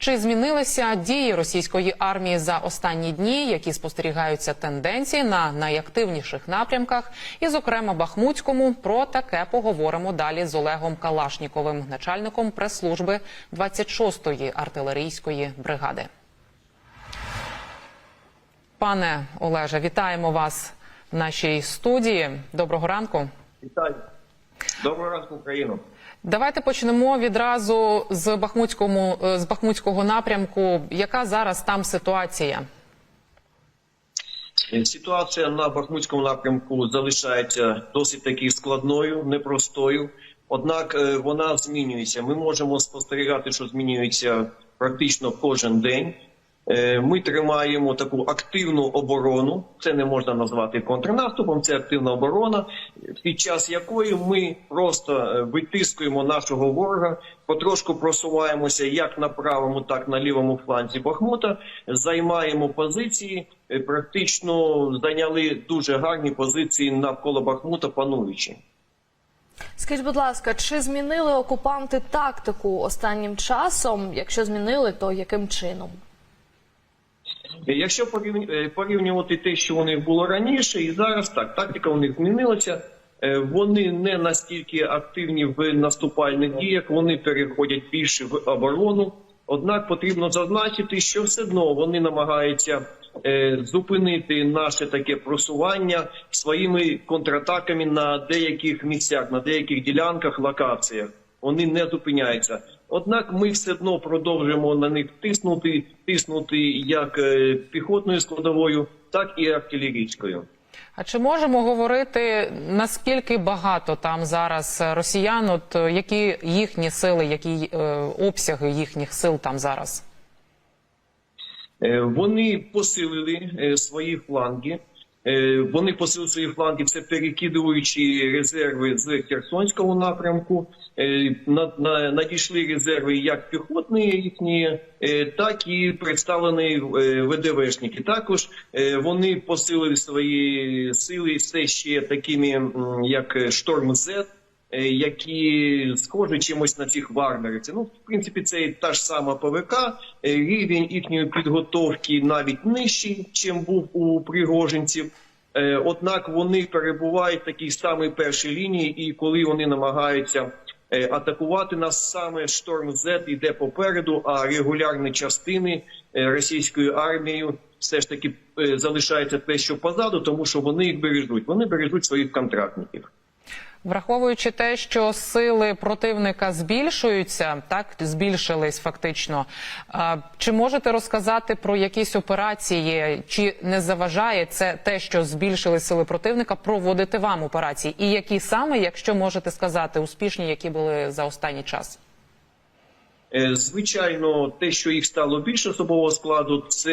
Чи змінилися дії російської армії за останні дні, які спостерігаються тенденції на найактивніших напрямках, і, зокрема, Бахмутському? Про таке поговоримо далі з Олегом Калашніковим, начальником прес-служби 26-ї артилерійської бригади. Пане Олеже, вітаємо вас в нашій студії. Доброго ранку. Вітаю. Доброго ранку, Україну. Давайте почнемо відразу з Бахмутському е, з Бахмутського напрямку. Яка зараз там ситуація? Ситуація на Бахмутському напрямку залишається досить таки складною, непростою. Однак е, вона змінюється. Ми можемо спостерігати, що змінюється практично кожен день. Е, Ми тримаємо таку активну оборону. Це не можна назвати контрнаступом. Це активна оборона, під час якої ми просто е, витискуємо нашого ворога, потрошку просуваємося як на правому, так і на лівому фланзі Бахмута. Займаємо позиції. е, Практично зайняли дуже гарні позиції навколо Бахмута, пануючи. Скажіть, будь ласка, чи змінили окупанти тактику останнім часом? Якщо змінили, то яким чином? Якщо порівню- е, порівнювати те, що у них було раніше, і зараз так, тактика у них змінилася. Е, Вони не настільки активні в наступальних діях, вони переходять більше в оборону. Однак потрібно зазначити, що все одно вони намагаються е, зупинити наше таке просування своїми контратаками на деяких місцях, на деяких ділянках, локаціях. Вони не зупиняються. Однак ми все одно продовжуємо на них тиснути, тиснути як е, піхотною складовою, так і артилерійською. А чи можемо говорити наскільки багато там зараз росіян? От е, які їхні сили, які е, обсяги їхніх сил там зараз? Е, Вони посилили свої фланги. Е, Вони посилили свої фланги, це перекидуючи резерви з Херсонського напрямку. Е, на- на- Надійшли резерви як піхотні їхні, е, так і представлені ВДВшники. Також вони посилили свої сили все ще такими, як Шторм З. е, які схожі чимось на цих вагнерівців. Ну, в принципі, це та ж сама ПВК. Е, Рівень їхньої підготовки навіть нижчий, чим був у пригожинців. Е, Однак вони перебувають в такій самій першій лінії, і коли вони намагаються атакувати нас, саме шторм Z йде попереду, а регулярні частини російською армією все ж таки залишаються те, що позаду, тому що вони їх бережуть. Вони бережуть своїх контрактників. Враховуючи те, що сили противника збільшуються, так збільшились фактично. Чи можете розказати про якісь операції, чи не заважає це те, що збільшили сили противника, проводити вам операції? І які саме, якщо можете сказати, успішні, які були за останній час? Е, Звичайно, те, що їх стало більше особового складу, це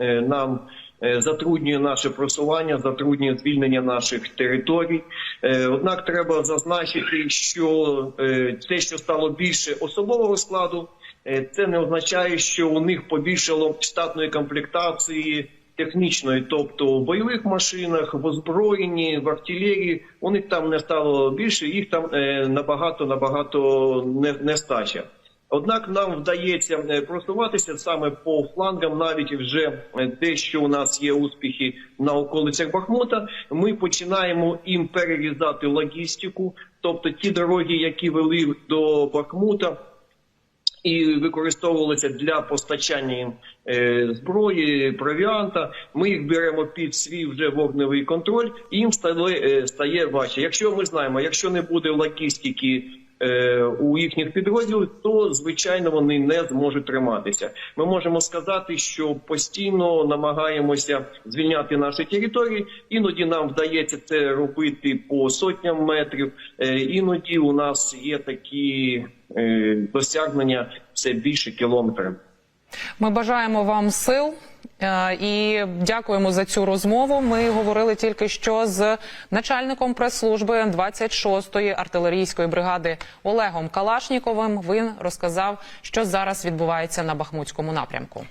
е, нам е, затруднює наше просування, затруднює звільнення наших територій. Е, Однак треба зазначити, що е, те, що стало більше особового складу, е, це не означає, що у них побільшало штатної комплектації. Технічної, тобто в бойових машинах, в озброєнні, в артилерії, у них там не стало більше, їх там е, набагато набагато не, нестача. Однак нам вдається е, просуватися саме по флангам, навіть вже е, дещо у нас є успіхи на околицях Бахмута. Ми починаємо їм перерізати логістику, тобто ті дороги, які вели до Бахмута. І використовувалися для постачання їм е, зброї, провіанта. Ми їх беремо під свій вже вогневий контроль, і їм е, стає важче. Якщо ми знаємо, якщо не буде логістики у їхніх підрозділів, то звичайно вони не зможуть триматися. Ми можемо сказати, що постійно намагаємося звільняти наші території. Іноді нам вдається це робити по сотням метрів. Е, іноді у нас є такі е, досягнення все більше кілометрів. Ми бажаємо вам сил е, і дякуємо за цю розмову. Ми говорили тільки що з начальником прес-служби 26-ї артилерійської бригади Олегом Калашніковим. Він розказав, що зараз відбувається на Бахмутському напрямку.